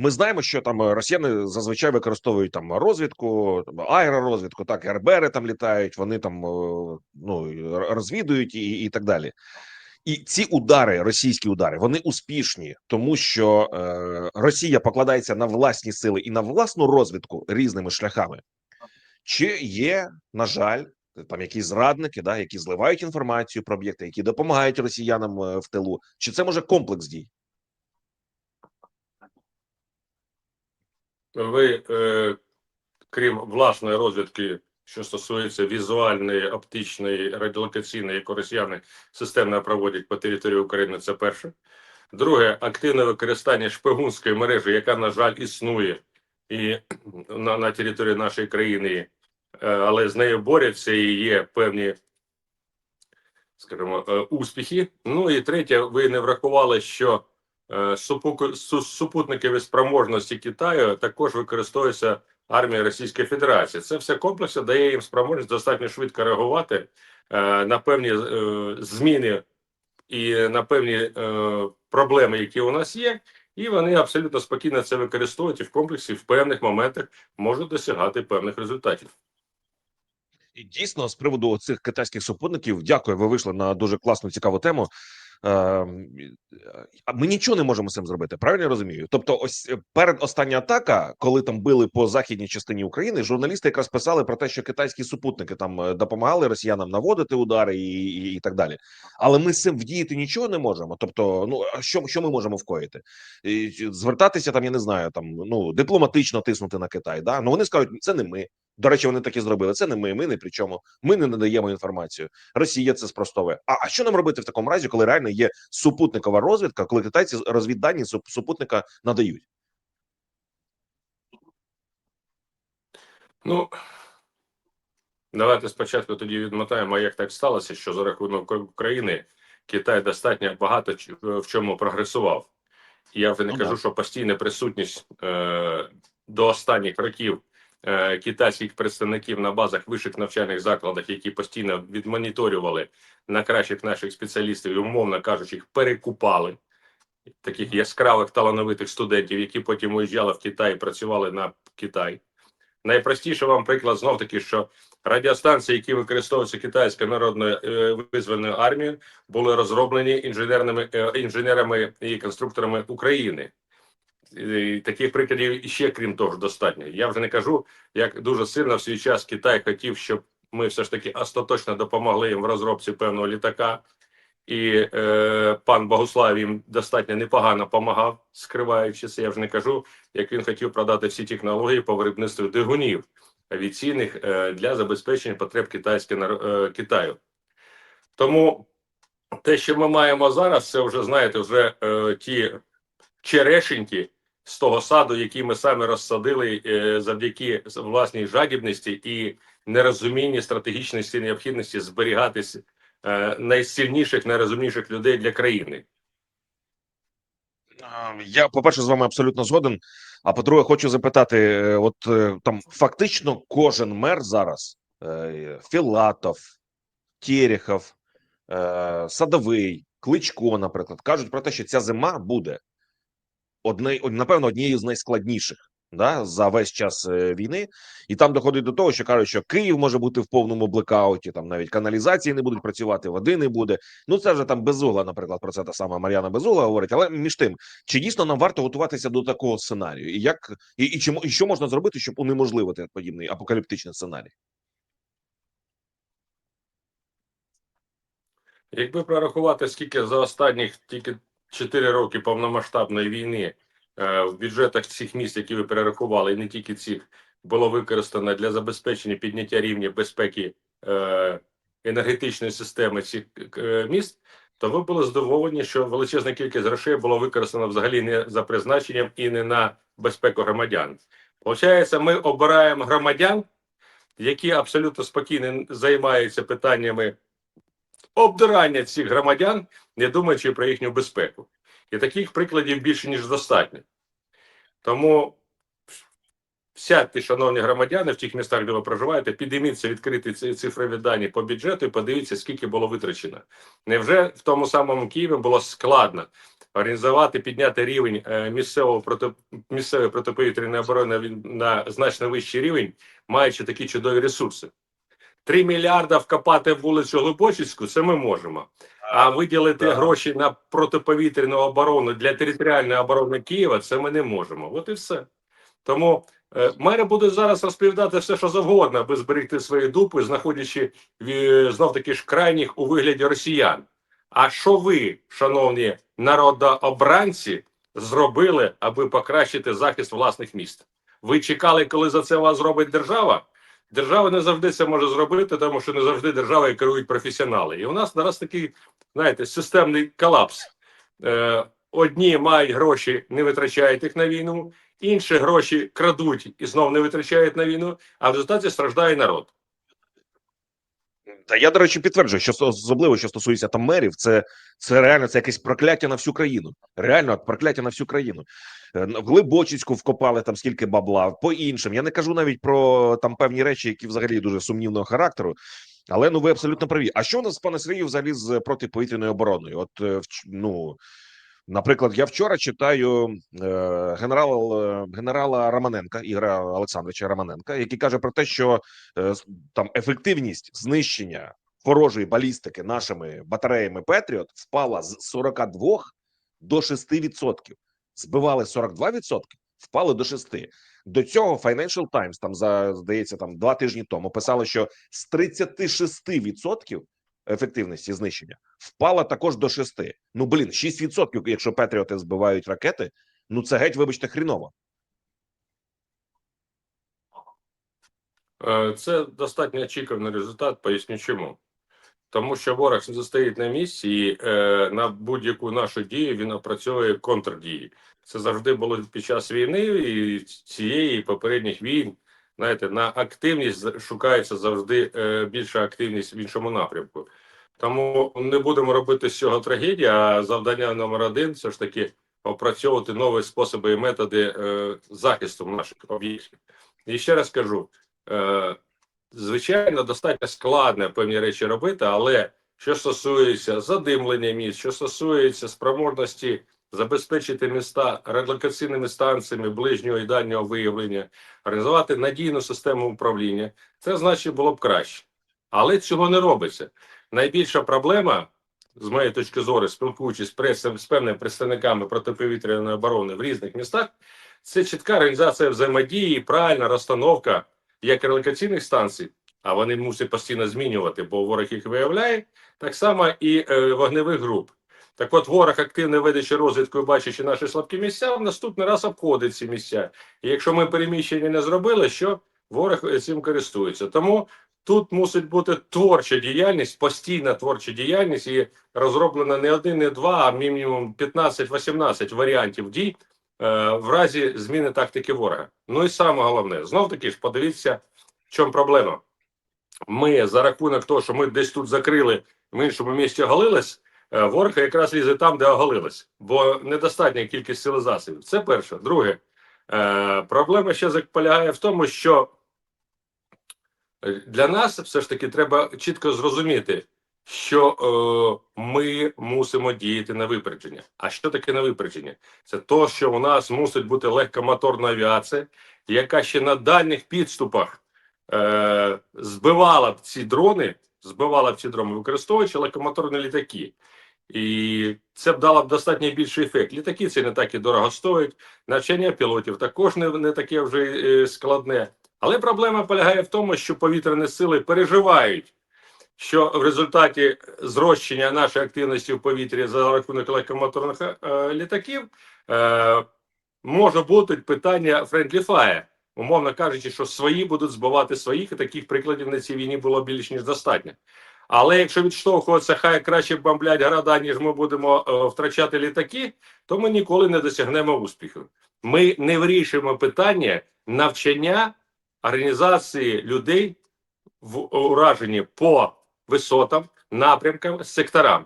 Ми знаємо, що там е, росіяни зазвичай використовують там розвідку, аеророзвідку, так РБРи там літають, вони там е, ну розвідують і, і так далі. І ці удари, російські удари, вони успішні, тому що е, Росія покладається на власні сили і на власну розвідку різними шляхами. Чи є, на жаль, там якісь зрадники, да, які зливають інформацію про об'єкти, які допомагають росіянам е, в тилу? Чи це може комплекс дій? Ви, е, крім власної розвідки, що стосується візуальної, оптичної, радіолокаційної, яку росіяни системно проводять по території України, це перше. Друге, активне використання шпигунської мережі, яка, на жаль, існує і на, на території нашої країни, е, але з нею борються і є певні, скажімо, е, успіхи. Ну і третє, ви не врахували, що супутникові спроможності Китаю також використовуються армією Російської Федерації. Це все комплексно дає їм спроможність достатньо швидко реагувати е, на певні е, зміни і на певні е, проблеми, які у нас є. І вони абсолютно спокійно це використовують і в комплексі в певних моментах можуть досягати певних результатів. І дійсно, з приводу цих китайських супутників, дякую. Ви вийшли на дуже класну цікаву тему. Е, а ми нічого не можемо з цим зробити. Правильно я розумію? Тобто, ось е, перед остання атака, коли там били по західній частині України, журналісти якраз писали про те, що китайські супутники там е, допомагали росіянам наводити удари і, і, і так далі. Але ми з цим вдіяти нічого не можемо. Тобто, ну що, що ми можемо вкоїти? Звертатися там, я не знаю, там ну дипломатично тиснути на Китай. Да? Ну вони скажуть, це не ми. До речі, вони так і зробили. Це не ми. Ми не при чому. Ми не надаємо інформацію. Росія це спростовує. А, а що нам робити в такому разі, коли реально є супутникова розвідка, коли китайці розвіддані супутника надають? Ну давайте спочатку тоді відмотаємо, як так сталося, що за рахунок України Китай достатньо багато в чому прогресував. Я вже не Ну, кажу, що постійна присутність е, до останніх років китайських представників на базах вищих навчальних закладах, які постійно відмоніторювали на кращих наших спеціалістів, і, умовно кажучи, їх перекупали. Таких яскравих талановитих студентів, які потім уїжджали в Китай і працювали на Китай. Найпростіше вам приклад знов таки, що радіостанції, які використовуються китайською народною е, визвольною армією, були розроблені інженерними е, інженерами і конструкторами України. Таких прикладів ще крім того достатньо. Я вже не кажу, як дуже сильно в свій час Китай хотів, щоб ми все ж таки остаточно допомогли їм в розробці певного літака. І е, пан Богуслав їм достатньо непогано допомагав, скриваючи це. Я вже не кажу, як він хотів продати всі технології по виробництву двигунів авіаційних е, для забезпечення потреб китайського е, Китаю. Тому те, що ми маємо зараз, це вже знаєте, вже е, ті черешеньки з того саду, який ми самі розсадили е, завдяки власній жадібності і нерозумінні стратегічності необхідності зберігатись е, найсильніших, найрозумніших людей для країни. Я, по-перше, з вами абсолютно згоден. А по-друге, хочу запитати: е, от там фактично кожен мер зараз: Філатов, Терехов, Садовий, Кличко, наприклад, кажуть про те, що ця зима буде одне, напевно, однією з найскладніших. Да, за весь час е, війни, і там доходить до того, що кажуть, що Київ може бути в повному блекауті, там навіть каналізації не будуть працювати, води не буде. Ну це вже там Безугла, наприклад, про це та сама Мар'яна Безугла говорить. Але між тим, чи дійсно нам варто готуватися до такого сценарію? І як і, і, чи, мо- і що можна зробити, щоб унеможливити подібний апокаліптичний сценарій? Якби прорахувати, скільки за останніх тільки 4 роки повномасштабної війни е, в бюджетах цих міст, які ви перерахували, і не тільки цих, було використано для забезпечення підняття рівня безпеки е, енергетичної системи цих е, міст, то ви були здивовані, що величезна кількість грошей було використано взагалі не за призначенням і не на безпеку громадян. Получається, ми обираємо громадян, які абсолютно спокійно займаються питаннями обдирання цих громадян, не думаючи про їхню безпеку. І таких прикладів більше, ніж достатньо. Тому сядьте, шановні громадяни, в тих містах, де ви проживаєте, підійміться відкриті ці цифрові дані по бюджету і подивіться, скільки було витрачено. Невже в тому самому Києві було складно організувати, підняти рівень е, місцевого проти місцевої протиповітряної оборони на значно вищий рівень, маючи такі чудові ресурси. 3 мільярда вкопати в вулицю Глибочицьку, це ми можемо. А виділити Да. гроші на протиповітряну оборону для територіальної оборони Києва, це ми не можемо. От і все. Тому е, мери будуть зараз розповідати все, що завгодно, аби зберегти свої дупи, знаходячи знов таки ж крайніх у вигляді росіян. А що ви, шановні народообранці, зробили, аби покращити захист власних міст? Ви чекали, коли за це вас зробить держава? Держава не завжди це може зробити, тому що не завжди державою керують професіонали. І у нас зараз такий, знаєте, системний колапс. Е, одні мають гроші, не витрачають їх на війну, інші гроші крадуть і знов не витрачають на війну, а в результаті страждає народ. Та я, до речі, підтверджую, що особливо, що стосується там мерів, це, це реально це якесь прокляття на всю країну. Реально прокляття на всю країну. Е, В Глибочицьку вкопали там скільки бабла, по іншим. Я не кажу навіть про там певні речі, які взагалі дуже сумнівного характеру. Але ну ви абсолютно праві. А що у нас, пане Сергію, взагалі з протиповітряною обороною? От е, ну. Наприклад, я вчора читаю е, генерал е, генерала Романенка Ігоря Олександровича Романенка, який каже про те, що е, там ефективність знищення ворожої балістики нашими батареями Петріот впала з 42 до 6%. Збивали 42%, впали до 6%. До цього Financial Times, там за здається, там два тижні тому писали, що з 36% ефективності знищення впала також до 6%. Ну блін, 6%, якщо Петріоти збивають ракети. Ну це геть, вибачте, хріново. Е, Це достатньо очікуваний результат. Поясню чому. Тому що ворог не стоїть на місці, і е, на будь-яку нашу дію він опрацьовує контрдії. Це завжди було під час війни і цієї і попередніх війн. Знаєте, на активність шукається завжди е, більша активність в іншому напрямку. Тому не будемо робити з цього трагедії. А завдання номер один все ж таки опрацьовувати нові способи і методи е, захисту наших об'єктів. І ще раз кажу: е, звичайно, достатньо складно певні речі робити, але що стосується задимлення міст, що стосується спроможності забезпечити міста релокаційними станціями ближнього і дальнього виявлення, організувати надійну систему управління, це значить було б краще. Але цього не робиться. Найбільша проблема, з моєї точки зору, спілкуючись з, певними представниками протиповітряної оборони в різних містах, це чітка організація взаємодії, правильна розстановка як релокаційних станцій, а вони мусять постійно змінювати, бо ворог їх виявляє, так само і е, вогневих груп. Так от ворог активно ведучи розвідку, і бачачи наші слабкі місця, в наступний раз обходить ці місця. І якщо ми переміщення не зробили, що ворог е, цим користується. Тому тут мусить бути творча діяльність, постійна творча діяльність, і розроблено не один, не два, а мінімум 15-18 варіантів дій е, в разі зміни тактики ворога. Ну і саме головне, знов таки ж подивіться, в чому проблема. Ми за рахунок того, що ми десь тут закрили, в іншому місті оголились, ворог якраз лізе там, де оголились, бо недостатня кількість сил і засобів. Це перше. Друге, е, проблема ще полягає в тому, що е, для нас все ж таки треба чітко зрозуміти, що е, ми мусимо діяти на випередження. А що таке на випередження? Це то, що у нас мусить бути легкомоторна авіація, яка ще на дальніх підступах е, збивала б ці дрони, збивала б ці дрони, використовуючи легкомоторні літаки. І це б дало б достатньо більший ефект. Літаки це не так і дорого стоять. Навчання пілотів також не, не таке вже е, складне. Але проблема полягає в тому, що повітряні сили переживають, що в результаті зрощення нашої активності в повітрі за рахунок легкомоторних е, літаків е, може бути питання friendly fire. Умовно кажучи, що свої будуть збивати своїх, і таких прикладів на цій війні було більш ніж достатньо. Але якщо відштовхуватися, хай краще бомблять города, ніж ми будемо е, втрачати літаки, то ми ніколи не досягнемо успіху. Ми не вирішуємо питання навчання організації людей в ураженні по висотам, напрямкам, секторам.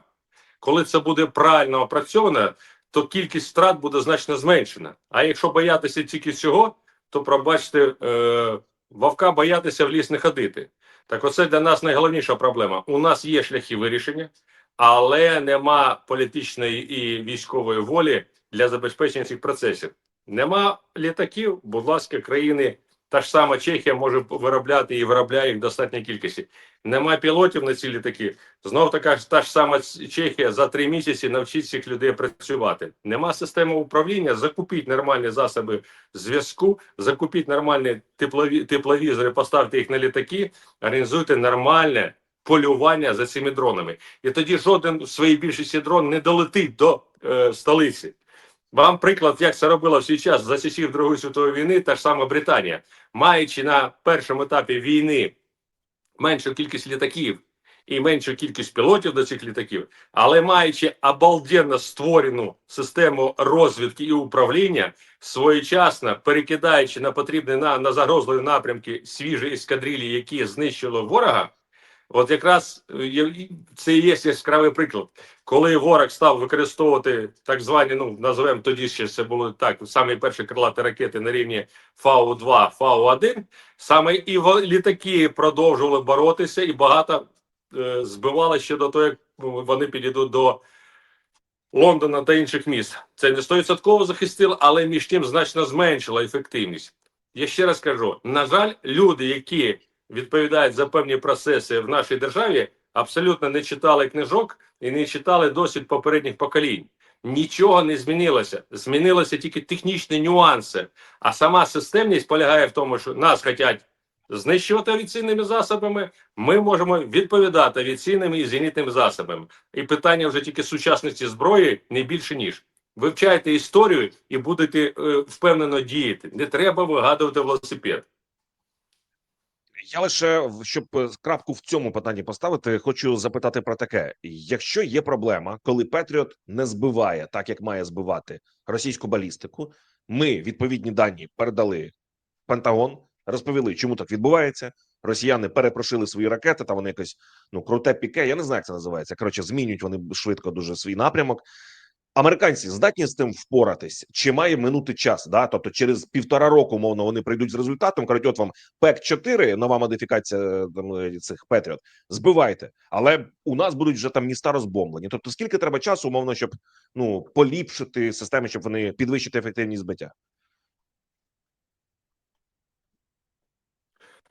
Коли це буде правильно опрацьовано, то кількість втрат буде значно зменшена. А якщо боятися тільки цього, то пробачте, е, вовка боятися в ліс не ходити. Так, оце для нас найголовніша проблема. У нас є шляхи вирішення, але нема політичної і військової волі для забезпечення цих процесів. Нема літаків, будь ласка, країни. Та ж сама Чехія може виробляти і виробляє їх в достатній кількості. Нема пілотів на ці літаки. Знов така ж та ж сама Чехія за три місяці навчить цих людей працювати. Нема системи управління. Закупіть нормальні засоби зв'язку, закупіть нормальні теплові тепловізори, поставте їх на літаки, організуйте нормальне полювання за цими дронами. І тоді жоден в своїй більшості дрон не долетить до е, столиці. Вам приклад, як це робила в час за часів Другої світової війни, та ж сама Британія, маючи на першому етапі війни меншу кількість літаків і меншу кількість пілотів до цих літаків, але маючи обалденно створену систему розвідки і управління, своєчасно перекидаючи на потрібні на, на загрозливі напрямки свіжі ескадрилі, які знищили ворога. От якраз е, це і є яскравий приклад, коли ворог став використовувати так звані, ну називаємо тоді ще це були так, самі перші крилаті ракети на рівні Фау-2, Фау-1, саме і літаки продовжували боротися, і багато е, збивали ще до того, як вони підійдуть до Лондона та інших міст. Це не 100% захистило, але між тим значно зменшило ефективність. Я ще раз кажу: на жаль, люди, які відповідають за певні процеси в нашій державі, абсолютно не читали книжок і не читали досвід попередніх поколінь. Нічого не змінилося. Змінилися тільки технічні нюанси. А сама системність полягає в тому, що нас хочуть знищувати авіаційними засобами. Ми можемо відповідати авіаційними і зенітними засобами. І питання вже тільки сучасності зброї не більше ніж. Вивчайте історію і будете е, впевнено діяти. Не треба вигадувати велосипед. Я лише щоб е, крапку в цьому питанні поставити, хочу запитати про таке: якщо є проблема, коли Петріот не збиває так, як має збивати російську балістику, ми відповідні дані передали Пентагон, розповіли, чому так відбувається. Росіяни перепрошили свої ракети, та вони якось ну круте піке. Я не знаю, як це називається. Коротше, змінюють вони швидко дуже свій напрямок. Американці здатні з тим впоратись, чи має минути час? Да, тобто через півтора року, мовно, вони прийдуть з результатом. кажуть, от вам ПЕК 4 нова модифікація там, е, цих Петріот. Збивайте, але у нас будуть вже там міста розбомблені. Тобто, скільки треба часу, умовно, щоб ну поліпшити системи, щоб вони підвищити ефективність збиття?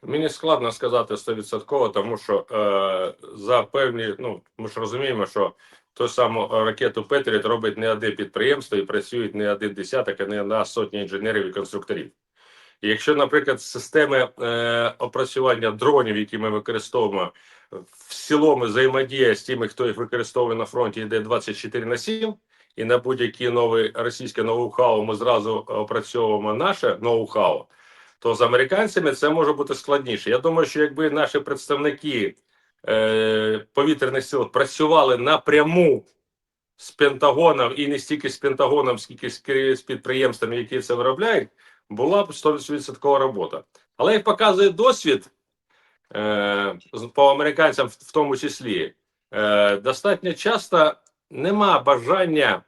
Мені складно сказати стовідсотково, тому що е, за певні, ну ми ж розуміємо, що ту саму ракету Петріот робить не одне підприємство і працюють не один десяток, а не на сотні інженерів і конструкторів. І якщо, наприклад, системи е, опрацювання дронів, які ми використовуємо, в цілому взаємодія з тими, хто їх використовує на фронті, йде 24 на 7, і на будь-які нові російське ноу-хау ми зразу опрацьовуємо наше ноу-хау, то з американцями це може бути складніше. Я думаю, що якби наші представники е, повітряних сил працювали напряму з Пентагоном і не стільки з Пентагоном, скільки з, підприємствами, які це виробляють, була б 100% робота. Але як показує досвід е, по американцям, в, тому числі, е, достатньо часто нема бажання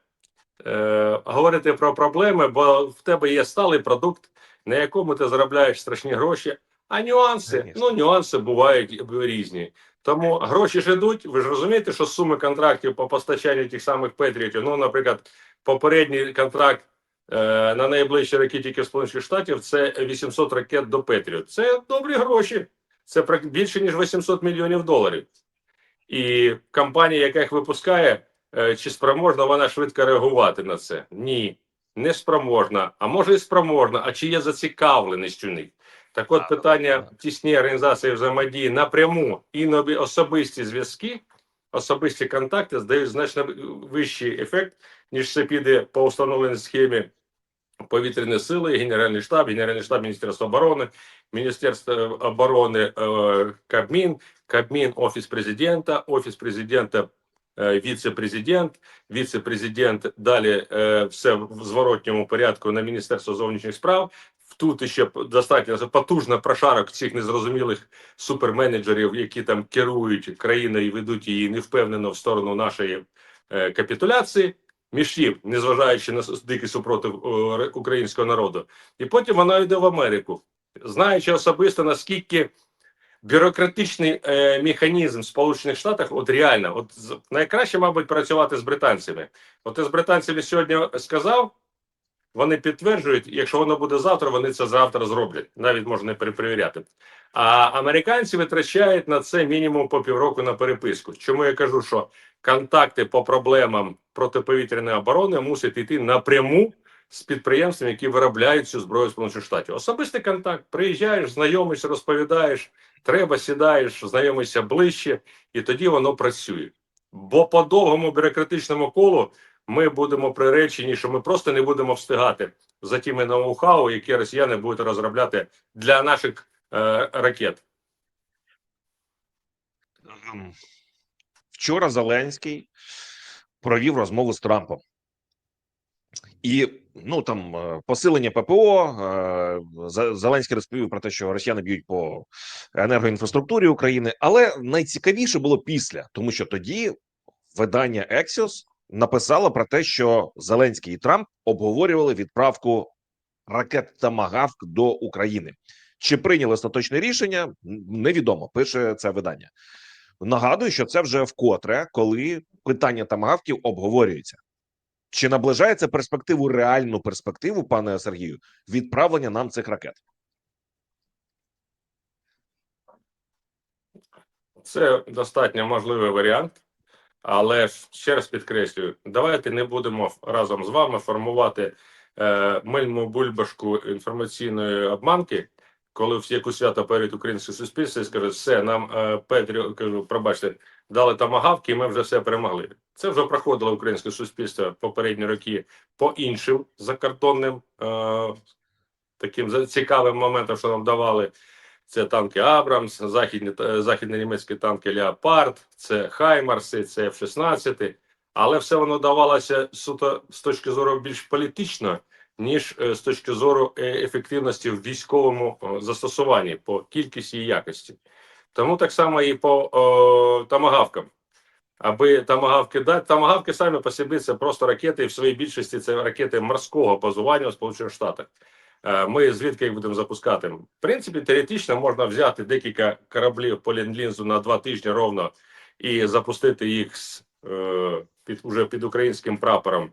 е, говорити про проблеми, бо в тебе є сталий продукт, на якому ти заробляєш страшні гроші. А нюанси, Звісно. ну нюанси бувають різні. Тому гроші ж ідуть. Ви ж розумієте, що суми контрактів по постачанню тих самих Петріотів, ну, наприклад, попередній контракт е, на найближчі ракети Сполучених Штатів це 800 ракет до Петріот. Це добрі гроші. Це більше ніж 800 мільйонів доларів. І компанія, яка їх випускає, е, чи спроможна вона швидко реагувати на це? Ні, не спроможна. А може і спроможна. А чи є зацікавленість у них? Так от питання так. тісні організації взаємодії напряму і на особисті зв'язки, особисті контакти здають значно вищий ефект, ніж це піде по установленій схемі повітряні сили, Генеральний штаб, Генеральний штаб Міністерства оборони, Міністерство оборони е, Кабмін, Кабмін, Офіс президента, Офіс президента, е, віце-президент, віце-президент, далі е, все в зворотньому порядку на Міністерство зовнішніх справ. Тут ще достатньо потужно прошарок цих незрозумілих суперменеджерів, які там керують країною і ведуть її невпевнено в сторону нашої е, капітуляції тим, незважаючи на дикий супротив українського народу, і потім вона йде в Америку, знаючи особисто наскільки бюрократичний е, механізм Сполучених Штатах, от реально, от найкраще, мабуть, працювати з британцями. От я з британцями сьогодні сказав, вони підтверджують, якщо воно буде завтра, вони це завтра зроблять. Навіть можна не перепровіряти. А американці витрачають на це мінімум по півроку на переписку. Чому я кажу, що контакти по проблемам протиповітряної оборони мусять йти напряму з підприємствами, які виробляють цю зброю Сполучених Штатів. Особистий контакт. Приїжджаєш, знайомишся, розповідаєш, треба сідаєш, знайомишся ближче, і тоді воно працює. Бо по довгому бюрократичному колу ми будемо приречені, що ми просто не будемо встигати за тими ноу-хау, які росіяни будуть розробляти для наших е, ракет. Ем, Вчора Зеленський провів розмову з Трампом. І ну там е, посилення ППО. е, Зеленський розповів про те, що росіяни б'ють по енергоінфраструктурі України. Але найцікавіше було після, тому що тоді видання Axios написало про те, що Зеленський і Трамп обговорювали відправку ракет Тамагавк до України. Чи прийняли остаточне рішення? Невідомо. Пише це видання. Нагадую, що це вже вкотре, коли питання тамагавків обговорюється. Чи наближається перспективу реальну перспективу, пане Сергію, відправлення нам цих ракет? Це достатньо можливий варіант, але ж ще раз підкреслюю: давайте не будемо разом з вами формувати е, мильну бульбашку інформаційної обманки, коли всі яку свято перед українське суспільство і скаже, все, нам е, Петрі, кажу, пробачте, дали тамагавки, і ми вже все перемогли. Це вже проходило українське суспільство попередні роки по іншим закартонним е, таким цікавим моментам, що нам давали. Це танки Абрамс, західні західно-німецькі танки Леопард, це Хаймарси, це F-16. Але все воно давалося суто з точки зору більш політично, ніж е, з точки зору е, ефективності в військовому е, застосуванні по кількості і якості. Тому так само і по тамагавкам. Аби тамагавки дати, тамагавки самі по собі це просто ракети, і в своїй більшості це ракети морського базування в Сполучених Штатах. Е, Ми звідки їх будемо запускати? В принципі, теоретично можна взяти декілька кораблів по ленд-лінзу на два тижні ровно і запустити їх з, е, під уже під українським прапором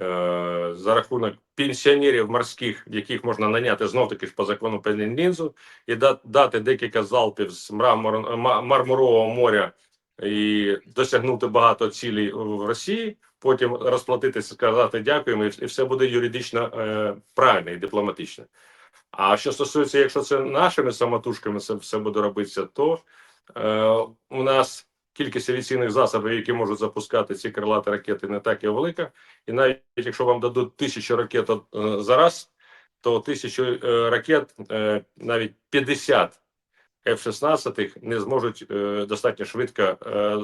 е, за рахунок пенсіонерів морських, яких можна наняти знов таки ж по закону по ленд-лінзу, і дати декілька залпів з Мармурового моря і досягнути багато цілей в Росії. Потім розплатитися, сказати дякуємо, і все буде юридично е, правильно і дипломатично. А що стосується, якщо це нашими самотужками це все буде робитися, то е, у нас кількість авіаційних засобів, які можуть запускати ці крилаті ракети, не так і велика. І навіть якщо вам дадуть тисячу ракет е, за раз, то тисячу е, ракет, е, навіть 50 F-16 не зможуть е, достатньо швидко е,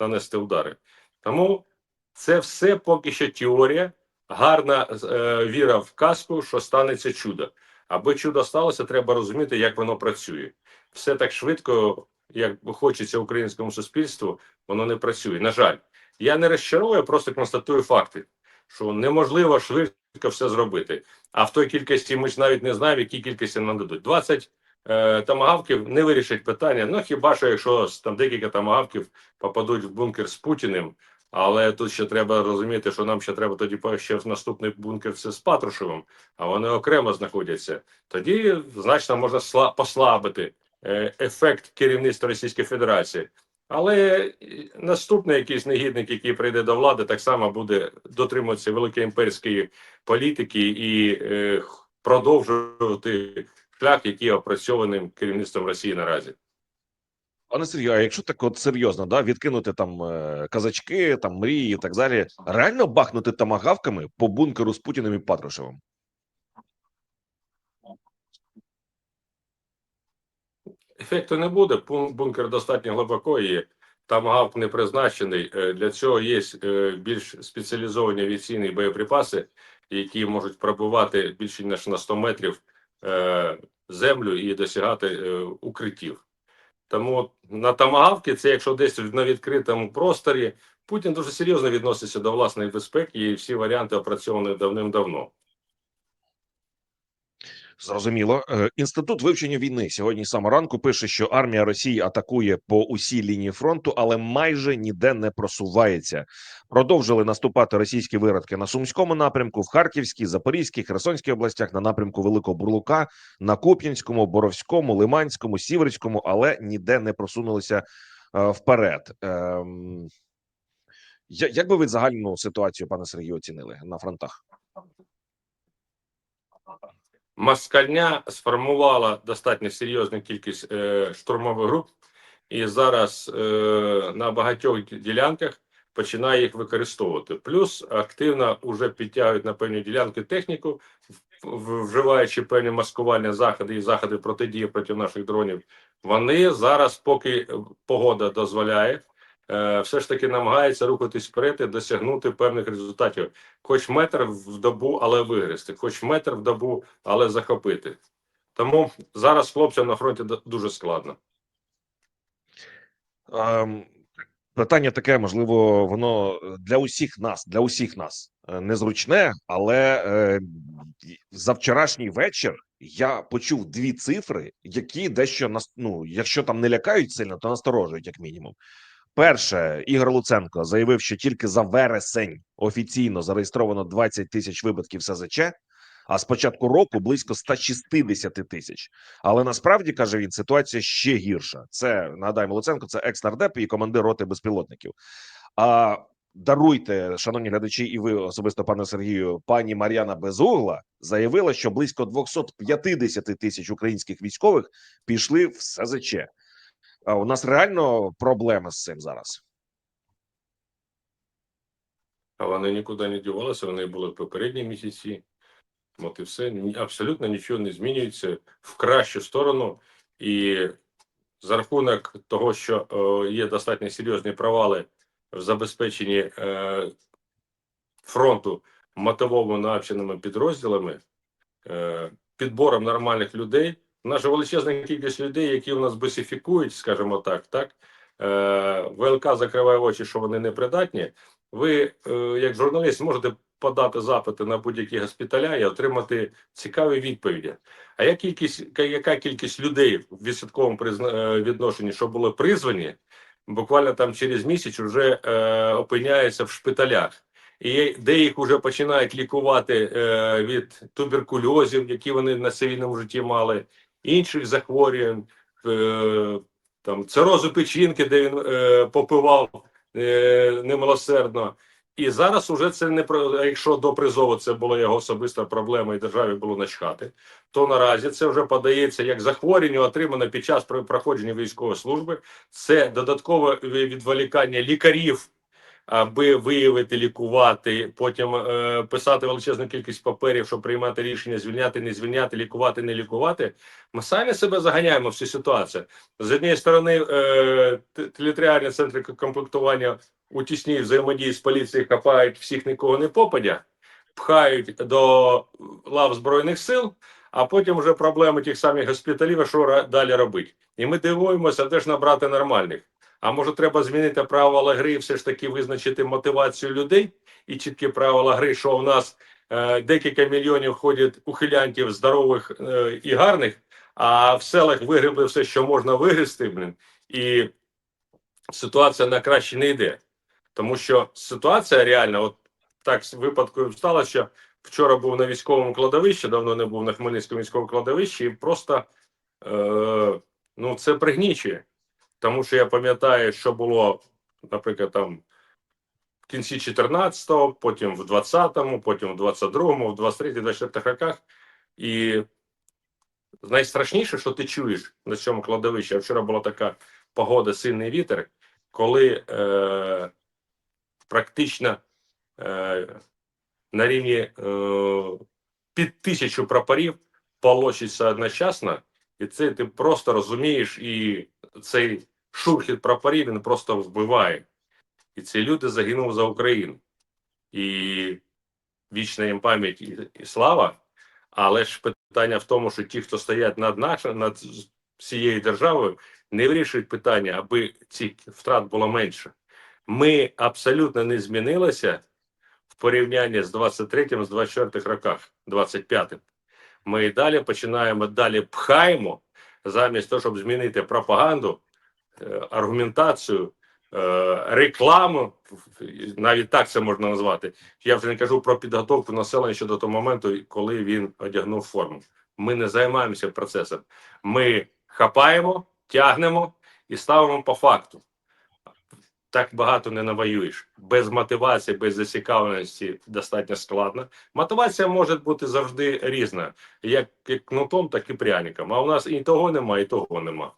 нанести удари. Тому це все поки що теорія, гарна е, віра в казку, що станеться чудо. Аби чудо сталося, треба розуміти, як воно працює. Все так швидко, як хочеться українському суспільству, воно не працює. На жаль, я не розчарую, просто констатую факти, що неможливо швидко все зробити. А в той кількості ми ж навіть не знаємо, які кількості нам дадуть. 20 е, тамагавків не вирішить питання. Ну хіба що якщо там декілька тамагавків попадуть в бункер з Путіним. Але тут ще треба розуміти, що нам ще треба тоді ще наступний бункер це з Патрушевим, а вони окремо знаходяться. Тоді значно можна сла- послабити е, ефект керівництва Російської Федерації. Але е, наступний якийсь негідник, який прийде до влади, так само буде дотримуватися великоімперської політики і е, продовжувати шлях, який опрацьованим керівництвом Росії наразі. Пане Сергію, а якщо так от серйозно, да, відкинути там е, казачки, там мрії і так далі, реально бахнути тамагавками по бункеру з Путіним і Патрушевим? Ефекту не буде. Бункер достатньо глибоко і там гавк не призначений. Е, Для цього є е, більш спеціалізовані авіаційні боєприпаси, які можуть пробувати більше ніж на 100 метрів землю і досягати е, укриттів. Тому на тамагавки, це якщо десь на відкритому просторі, Путін дуже серйозно відноситься до власної безпеки, і всі варіанти опрацьовані давним-давно. Зрозуміло. Е, Інститут вивчення війни сьогодні самого ранку пише, що армія Росії атакує по усій лінії фронту, але майже ніде не просувається. Продовжили наступати російські виродки на сумському напрямку, в Харківській, Запорізькій, Херсонській областях, на напрямку Великого Бурлука, на Куп'янському, Боровському, Лиманському, Сіверському, але ніде не просунулися е, вперед. Ем, як би ви загальну ситуацію, пане Сергію, оцінили на фронтах? Москальня сформувала достатньо серйозну кількість е, штурмових груп, і зараз е, на багатьох ділянках починає їх використовувати. Плюс активно вже підтягують на певні ділянки техніку, вживаючи певні маскувальні заходи і заходи протидії проти наших дронів. Вони зараз, поки погода дозволяє, все ж таки намагаються рухатись вперед і досягнути певних результатів. Хоч метр в добу, але вигризти, хоч метр в добу, але захопити. Тому зараз хлопцям на фронті дуже складно. Ем, питання таке, можливо, воно для усіх нас, для усіх нас е, незручне, але е, за вчорашній вечір я почув дві цифри, які дещо нас, ну, якщо там не лякають сильно, то насторожують, як мінімум. Перше, Ігор Луценко заявив, що тільки за вересень офіційно зареєстровано 20 тисяч випадків СЗЧ, а з початку року близько 160 тисяч. Але насправді каже він, ситуація ще гірша. Це нагадаємо, Луценко, це екс-нардеп і командир роти безпілотників. А даруйте, шановні глядачі, і ви особисто, пане Сергію, пані Мар'яна Безугла заявила, що близько 250 тисяч українських військових пішли в СЗЧ. У нас реально проблеми з цим зараз. А вони нікуди не дівалися, вони були в попередні місяці. От і все. Абсолютно нічого не змінюється в кращу сторону. І за рахунок того, що е, є достатньо серйозні провали в забезпеченні е, фронту мотивовими навченими підрозділами, е, підбором нормальних людей. Же величезна кількість людей, які у нас босифікують, скажімо так, так е, ВЛК закриває очі, що вони непридатні. Ви, е, як журналіст, можете подати запити на будь-які госпіталя і отримати цікаві відповіді. А яка кількість, яка кількість людей в відсотковому призна- е, відношенні, що були призвані, буквально там через місяць вже е, опиняються в шпиталях. І де їх вже починають лікувати е, від туберкульозів, які вони на цивільному житті мали, інших захворювань, е, там цирозу печінки, де він е, попивав е, немилосердно. І зараз уже це не про якщо до призову це була його особиста проблема, і державі було начхати, то наразі це вже подається як захворювання, отримане під час про- проходження військової служби. Це додаткове відволікання лікарів аби виявити, лікувати, потім е, писати величезну кількість паперів, щоб приймати рішення, звільняти, не звільняти, лікувати, не лікувати. Ми самі себе заганяємо в цю ситуацію. З однієї сторони, е, територіальні центри комплектування у тісній взаємодії з поліцією хапають всіх нікого не попадя, пхають до лав збройних сил. А потім вже проблеми тих самих госпіталів, що далі робити. І ми дивуємося, де ж набрати нормальних. А може, треба змінити правила гри, і все ж таки визначити мотивацію людей і чіткі правила гри, що у нас е, декілька мільйонів ходять ухилянтів здорових е, і гарних, а в селах вигребли все, що можна вигрести, блін, і ситуація на краще не йде. Тому що ситуація реальна, от так з випадкою стало, що вчора був на військовому кладовищі, давно не був на Хмельницькому військовому кладовищі, і просто е, ну це пригнічує. Тому що я пам'ятаю, що було, наприклад, там в кінці 14-го, потім в 20-му, потім в 22-му, в 23-й, 24 роках. І найстрашніше, що ти чуєш на цьому кладовищі, а вчора була така погода, сильний вітер, коли е, практично е, на рівні е, під тисячу прапорів полощиться одночасно, і це ти просто розумієш, і цей шурхіт прапорів він просто вбиває. І ці люди загинули за Україну. І вічна їм пам'ять і, і слава. Але ж питання в тому, що ті, хто стоять над нашою, над всією державою, не вирішують питання, аби цих втрат було менше. Ми абсолютно не змінилися в порівнянні з 23-м, з 24 роках, 25-м. Ми і далі починаємо далі пхаємо, замість того, щоб змінити пропаганду, е, аргументацію, е, рекламу, навіть так це можна назвати. Я вже не кажу про підготовку населення щодо того моменту, коли він одягнув форму. Ми не займаємося процесом. Ми хапаємо, тягнемо і ставимо по факту. Так багато не навоюєш. Без мотивації, без зацікавленості достатньо складно. Мотивація може бути завжди різна, як, кнутом, так і пряником. А у нас і того нема, і того нема.